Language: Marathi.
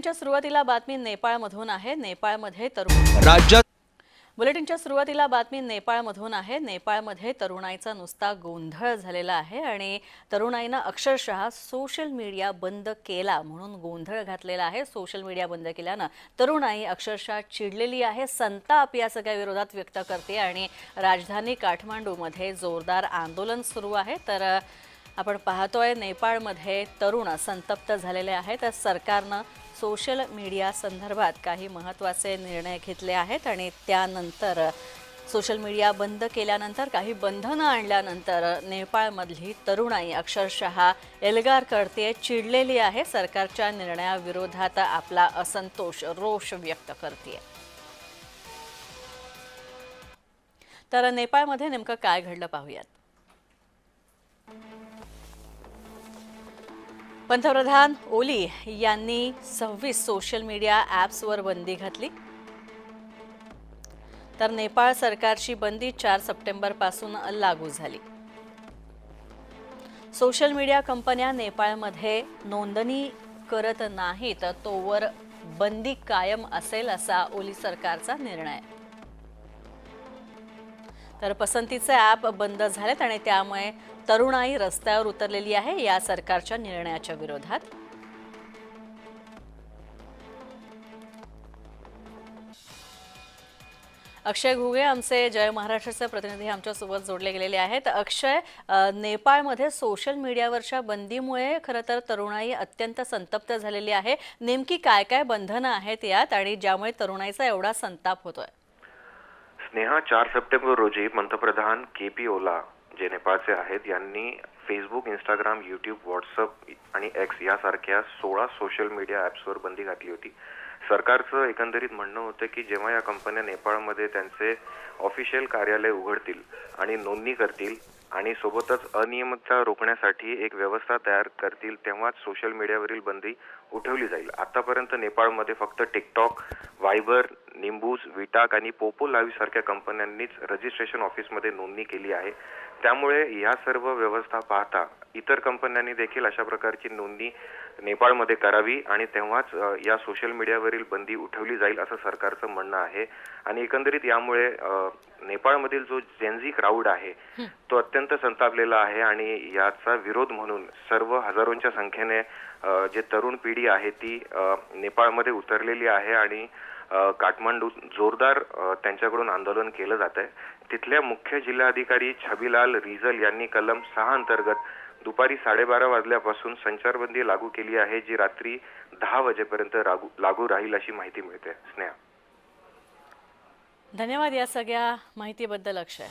बुलेटिनच्या सुरुवातीला बातमी नेपाळमधून आहे. नेपाळमध्ये तरुण राज्यात बुलेटिनच्या सुरुवातीला बातमी नेपाळमधून आहे. नेपाळमध्ये तरुणाईचा नुसता गोंधळ झालेला आहे आणि तरुणाईनं अक्षरशः सोशल मीडिया बंद केला म्हणून गोंधळ घातलेला आहे. सोशल मीडिया बंद केल्यानं तरुणाई अक्षरशः चिडलेली आहे. संताप या सगळ्या विरोधात व्यक्त करते आणि राजधानी काठमांडूमध्ये जोरदार आंदोलन सुरू आहे. तर आपण पाहतोय नेपाळमध्ये तरुण संतप्त झालेले आहेत. तर सरकारनं सोशल मीडिया संदर्भात काही महत्त्वाचे निर्णय घेतले आहेत आणि त्यानंतर सोशल मीडिया बंद केल्यानंतर काही बंधनं आणल्यानंतर नेपाळमधली तरुणाई अक्षरशः एल्गार करते चिडलेली आहे. सरकारच्या निर्णयाविरोधात आपला असंतोष रोष व्यक्त करते तर नेपाळमध्ये नेमकं काय घडलं पाहूयात. पंतप्रधान ओली यांनी सव्वीस सोशल मीडिया ॲप्सवर बंदी घातली. तर नेपाळ सरकारची बंदी चार सप्टेंबरपासून लागू झाली. सोशल मीडिया कंपन्या नेपाळमध्ये नोंदणी करत नाहीत तोवर बंदी कायम असेल असा ओली सरकारचा निर्णय. तर पसंतीचे ॲप बंद झालेत आणि त्यामुळे तरुणाई रस्त्यावर उतरलेली आहे या सरकारच्या निर्णयाच्या विरोधात. अक्षय घुगे आमचे जय महाराष्ट्राचे प्रतिनिधी आमच्यासोबत जोडले गेलेले आहेत. अक्षय नेपाळमध्ये सोशल मीडियावरच्या बंदीमुळे खरं तर तरुणाई अत्यंत संतप्त झालेली आहे. नेमकी काय काय बंधनं आहेत यात आणि ज्यामुळे तरुणाईचा एवढा संताप होतोय? स्नेहा चार सप्टेंबर रोजी पंतप्रधान के पी ओला जे नेपाळचे आहेत यांनी फेसबुक इंस्टाग्राम युट्यूब व्हॉट्सअप आणि एक्स यासारख्या सोळा सोशल मीडिया ॲप्सवर बंदी घातली होती. सरकारचं एकंदरीत म्हणणं होतं की जेव्हा या कंपन्या नेपाळमध्ये त्यांचे ऑफिशियल कार्यालय उघडतील आणि नोंदणी करतील आणि सोबतच अनियमितता रोखण्यासाठी एक व्यवस्था तयार करतील तेव्हाच सोशल मीडियावरील बंदी उठवली जाईल. आतापर्यंत नेपाळमध्ये फक्त टिकटॉक वायबर निंबूस विटाक आणि पोपो लाईव्ह सारख्या कंपन्यांनीच रजिस्ट्रेशन ऑफिसमध्ये नोंदणी केली आहे. त्यामुळे या सर्व व्यवस्था पाहता इतर कंपन्यांनी देखील अशा प्रकारची नोंदणी नेपाळमध्ये करावी आणि तेव्हाच या सोशल मीडियावरील बंदी उठवली जाईल असं सरकारचं म्हणणं आहे. आणि एकंदरीत यामुळे नेपाळमधील जो जेन्झी क्राऊड आहे तो अत्यंत संतापलेला आहे आणि याचा विरोध म्हणून सर्व हजारोंच्या संख्येने जे तरुण पिढी आहे ती नेपाळमध्ये उतरलेली आहे आणि अ, काठमांडू जोरदार त्यांच्याकडून आंदोलन केलं जात आहे तिथल्या मुख्य जिल्हाधिकारी छबीलाल रिझल यांनी कलम सहा अंतर्गत दुपारी साडेबारा वाजल्यापासून संचारबंदी लागू केली आहे जी रात्री दहा वाजेपर्यंत लागू लागू राहील अशी माहिती मिळते. स्नेहा. धन्यवाद या सगळ्या माहितीबद्दल अक्षय.